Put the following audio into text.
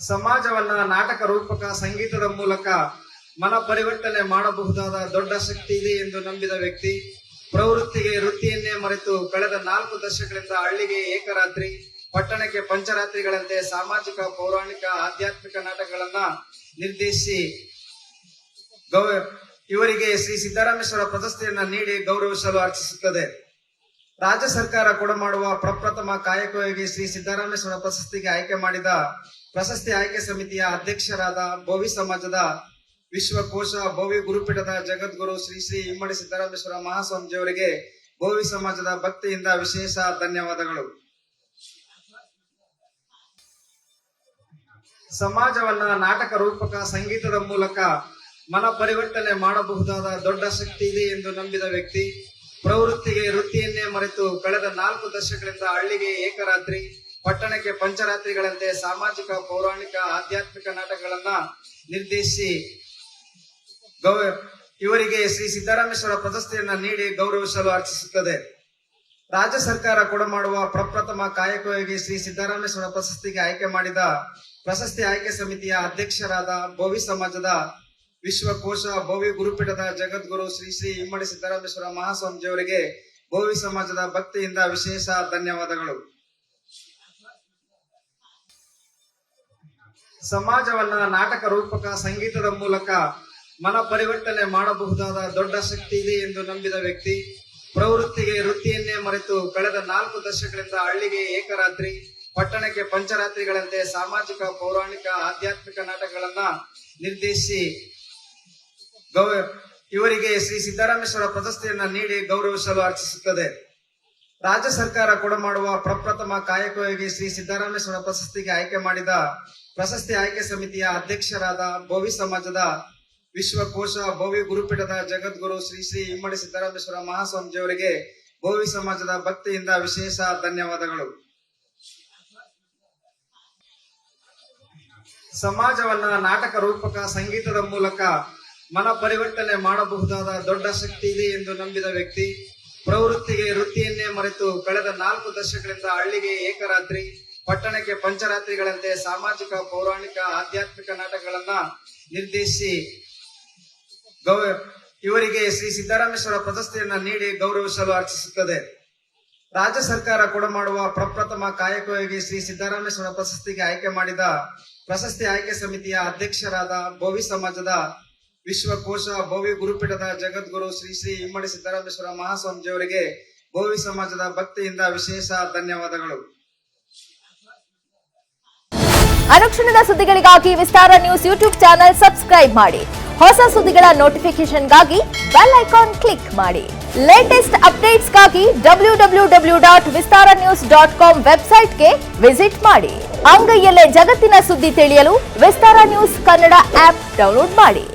ಸಮಾಜವನ್ನ ನಾಟಕ ರೂಪಕ ಸಂಗೀತದ ಮೂಲಕ ಮನ ಪರಿವರ್ತನೆ ಮಾಡಬಹುದಾದ ದೊಡ್ಡ ಶಕ್ತಿ ಇದೆ ಎಂದು ನಂಬಿದ ವ್ಯಕ್ತಿ, ಪ್ರವೃತ್ತಿಗೆ ವೃತ್ತಿಯನ್ನೇ ಮರೆತು ಕಳೆದ ನಾಲ್ಕು ದಶಕಗಳಿಂದ ಹಳ್ಳಿಗೆ ಏಕರಾತ್ರಿ, ಪಟ್ಟಣಕ್ಕೆ ಪಂಚರಾತ್ರಿಗಳಂತೆ ಸಾಮಾಜಿಕ, ಪೌರಾಣಿಕ, ಆಧ್ಯಾತ್ಮಿಕ ನಾಟಕಗಳನ್ನ ನಿರ್ದೇಶಿಸಿ ಗೌ, ಇವರಿಗೆ ಶ್ರೀ ಸಿದ್ದರಾಮೇಶ್ವರ ಪ್ರಶಸ್ತಿಯನ್ನ ನೀಡಿ ಗೌರವಿಸಲು ಅರ್ಚಿಸುತ್ತದೆ ರಾಜ್ಯ ಸರ್ಕಾರ ಕೊಡಮಾಡುವ ಪ್ರಪ್ರಥಮ ಕಾಯಕವಾಗಿ ಶ್ರೀ ಸಿದ್ದರಾಮೇಶ್ವರ ಪ್ರಶಸ್ತಿಗೆ ಆಯ್ಕೆ ಮಾಡಿದ ಪ್ರಶಸ್ತಿ ಆಯ್ಕೆ ಸಮಿತಿಯ ಅಧ್ಯಕ್ಷರಾದ ಭೋವಿ ಸಮಾಜದ ವಿಶ್ವಕೋಶ ಭೋವಿ ಗುರುಪೀಠದ ಜಗದ್ಗುರು ಶ್ರೀ ಶ್ರೀ ಇಮ್ಮಡಿ ಸಿದ್ದರಾಮೇಶ್ವರ ಮಹಾಸ್ವಾಮಿಜಿಯವರಿಗೆ ಭೋವಿ ಸಮಾಜದ ಭಕ್ತಿಯಿಂದ ವಿಶೇಷ ಧನ್ಯವಾದಗಳು. ಸಮಾಜವನ್ನ ನಾಟಕ ರೂಪಕ ಸಂಗೀತದ ಮೂಲಕ ಮನ ಪರಿವರ್ತನೆ ಮಾಡಬಹುದಾದ ದೊಡ್ಡ ಶಕ್ತಿ ಇದೆ ಎಂದು ನಂಬಿದ ವ್ಯಕ್ತಿ. ಪ್ರವೃತ್ತಿಗೆ ವೃತ್ತಿಯನ್ನೇ ಮರೆತು ಕಳೆದ ನಾಲ್ಕು ದಶಕಗಳಿಂದ ಹಳ್ಳಿಗೆ ಏಕರಾತ್ರಿ. ಪಟ್ಟಣಕ್ಕೆ ಪಂಚರಾತ್ರಿಗಳಂತೆ ಸಾಮಾಜಿಕ, ಪೌರಾಣಿಕ, ಆಧ್ಯಾತ್ಮಿಕ ನಾಟಕಗಳನ್ನ ನಿರ್ದೇಶಿಸಿ ಗೌ, ಇವರಿಗೆ ಶ್ರೀ ಸಿದ್ದರಾಮೇಶ್ವರ ಪ್ರಶಸ್ತಿಯನ್ನ ನೀಡಿ ಗೌರವಿಸಲು ಅರ್ಚಿಸುತ್ತದೆ. ರಾಜ್ಯ ಸರ್ಕಾರ ಕೊಡಮಾಡುವ ಪ್ರಪ್ರಥಮ ಕಾಯಕವಾಗಿ ಶ್ರೀ ಸಿದ್ದರಾಮೇಶ್ವರ ಪ್ರಶಸ್ತಿಗೆ ಆಯ್ಕೆ ಮಾಡಿದ ಪ್ರಶಸ್ತಿ ಆಯ್ಕೆ ಸಮಿತಿಯ ಅಧ್ಯಕ್ಷರಾದ ಭೋವಿ ಸಮಾಜದ ವಿಶ್ವಕೋಶ ಭೋವಿ ಗುರುಪೀಠದ ಜಗದ್ಗುರು ಶ್ರೀ ಶ್ರೀ ಇಮ್ಮಡಿ ಸಿದ್ದರಾಮೇಶ್ವರ ಮಹಾಸ್ವಾಮೀಜಿಯವರಿಗೆ ಭೋವಿ ಸಮಾಜದ ಭಕ್ತಿಯಿಂದ ವಿಶೇಷ ಧನ್ಯವಾದಗಳು. ಸಮಾಜವನ್ನ ನಾಟಕ ರೂಪಕ ಸಂಗೀತದ ಮೂಲಕ ಮನ ಪರಿವರ್ತನೆ ಮಾಡಬಹುದಾದ ದೊಡ್ಡ ಶಕ್ತಿ ಇದೆ ಎಂದು ನಂಬಿದ ವ್ಯಕ್ತಿ. ಪ್ರವೃತ್ತಿಗೆ ವೃತ್ತಿಯನ್ನೇ ಮರೆತು ಕಳೆದ ನಾಲ್ಕು ದಶಕಗಳಿಂದ ಹಳ್ಳಿಗೆ ಏಕರಾತ್ರಿ, ಪಟ್ಟಣಕ್ಕೆ ಪಂಚರಾತ್ರಿಗಳಂತೆ ಸಾಮಾಜಿಕ, ಪೌರಾಣಿಕ, ಆಧ್ಯಾತ್ಮಿಕ ನಾಟಕಗಳನ್ನ ನಿರ್ದೇಶಿಸಿ ಗೌ ಇವರಿಗೆ ಶ್ರೀ ಸಿದ್ದರಾಮೇಶ್ವರ ಪ್ರಶಸ್ತಿಯನ್ನ ನೀಡಿ ಗೌರವಿಸಲು ಅರ್ಚಿಸುತ್ತದೆ ರಾಜ್ಯ ಸರ್ಕಾರ ಕೊಡಮಾಡುವ ಪ್ರಪ್ರಥಮ ಕಾಯಕವಾಗಿ ಶ್ರೀ ಸಿದ್ದರಾಮೇಶ್ವರ ಪ್ರಶಸ್ತಿಗೆ ಆಯ್ಕೆ ಮಾಡಿದ ಪ್ರಶಸ್ತಿ ಆಯ್ಕೆ ಸಮಿತಿಯ ಅಧ್ಯಕ್ಷರಾದ ಭೋವಿ ಸಮಾಜದ ವಿಶ್ವಕೋಶ ಭೋವಿ ಗುರುಪೀಠದ ಜಗದ್ಗುರು ಶ್ರೀ ಶ್ರೀ ಇಮ್ಮಡಿ ಸಿದ್ದರಾಮೇಶ್ವರ ಮಹಾಸ್ವಾಮಿಜಿಯವರಿಗೆ ಭೋವಿ ಸಮಾಜದ ಭಕ್ತಿಯಿಂದ ವಿಶೇಷ ಧನ್ಯವಾದಗಳು. ಸಮಾಜವನ್ನ ನಾಟಕ ರೂಪಕ ಸಂಗೀತದ ಮೂಲಕ ಮನ ಪರಿವರ್ತನೆ ಮಾಡಬಹುದಾದ ದೊಡ್ಡ ಶಕ್ತಿ ಇದೆ ಎಂದು ನಂಬಿದ ವ್ಯಕ್ತಿ ಪ್ರವೃತ್ತಿಗೆ ವೃತ್ತಿಯನ್ನೇ ಮರೆತು ಕಳೆದ ನಾಲ್ಕು ದಶಕಗಳಿಂದ ಹಳ್ಳಿಗೆ ಏಕರಾತ್ರಿ, ಪಟ್ಟಣಕ್ಕೆ ಪಂಚರಾತ್ರಿಗಳಂತೆ ಸಾಮಾಜಿಕ, ಪೌರಾಣಿಕ, ಆಧ್ಯಾತ್ಮಿಕ ನಾಟಕಗಳನ್ನ ನಿರ್ದೇಶಿಸಿ ಗೌ, ಇವರಿಗೆ ಶ್ರೀ ಸಿದ್ದರಾಮೇಶ್ವರ ಪ್ರಶಸ್ತಿಯನ್ನ ನೀಡಿ ಗೌರವಿಸಲು ಅರ್ಚಿಸುತ್ತದೆ ರಾಜ್ಯ ಸರ್ಕಾರ ಕೊಡಮಾಡುವ ಪ್ರಪ್ರಥಮ ಕಾಯಕವಾಗಿ ಶ್ರೀ ಸಿದ್ದರಾಮೇಶ್ವರ ಪ್ರಶಸ್ತಿಗೆ ಆಯ್ಕೆ ಮಾಡಿದ ಪ್ರಶಸ್ತಿ ಆಯ್ಕೆ ಸಮಿತಿಯ ಅಧ್ಯಕ್ಷರಾದ ಬೋವಿ ಸಮಾಜದ ವಿಶ್ವಕೋಶ ಭವ್ಯ ಗುರುಪೀಠದ ಜಗದ್ಗುರು ಶ್ರೀ ಶ್ರೀ ಇಮ್ಮಡಿ ಸಿದ್ದರಾಮೇಶ್ವರ ಮಹಾಸ್ವಾಮಿಜಿಯವರಿಗೆ ಭೋವಿ ಸಮಾಜದ ಭಕ್ತಿಯಿಂದ ವಿಶೇಷ ಧನ್ಯವಾದಗಳು. ಅನುಕ್ಷಣದ ಸುದ್ದಿಗಳಿಗಾಗಿ Vistara news YouTube channel subscribe ಮಾಡಿ. ಹೊಸ ಸುದ್ದಿಗಳ ನೋಟಿಫಿಕೇಶನ್ಗಾಗಿ ಬೆಲ್ ಐಕಾನ್ ಕ್ಲಿಕ್ ಮಾಡಿ. Latest ಅಪ್ಡೇಟ್ಸ್ಗಾಗಿ W W W dot Vistara news dot com ವೆಬ್ಸೈಟ್ಗೆ ವಿಸಿಟ್ ಮಾಡಿ. ಅಂಗೈಯಲ್ಲೇ ಜಗತ್ತಿನ ಸುದ್ದಿ ತಿಳಿಯಲು Vistara news Kannada app download ಮಾಡಿ.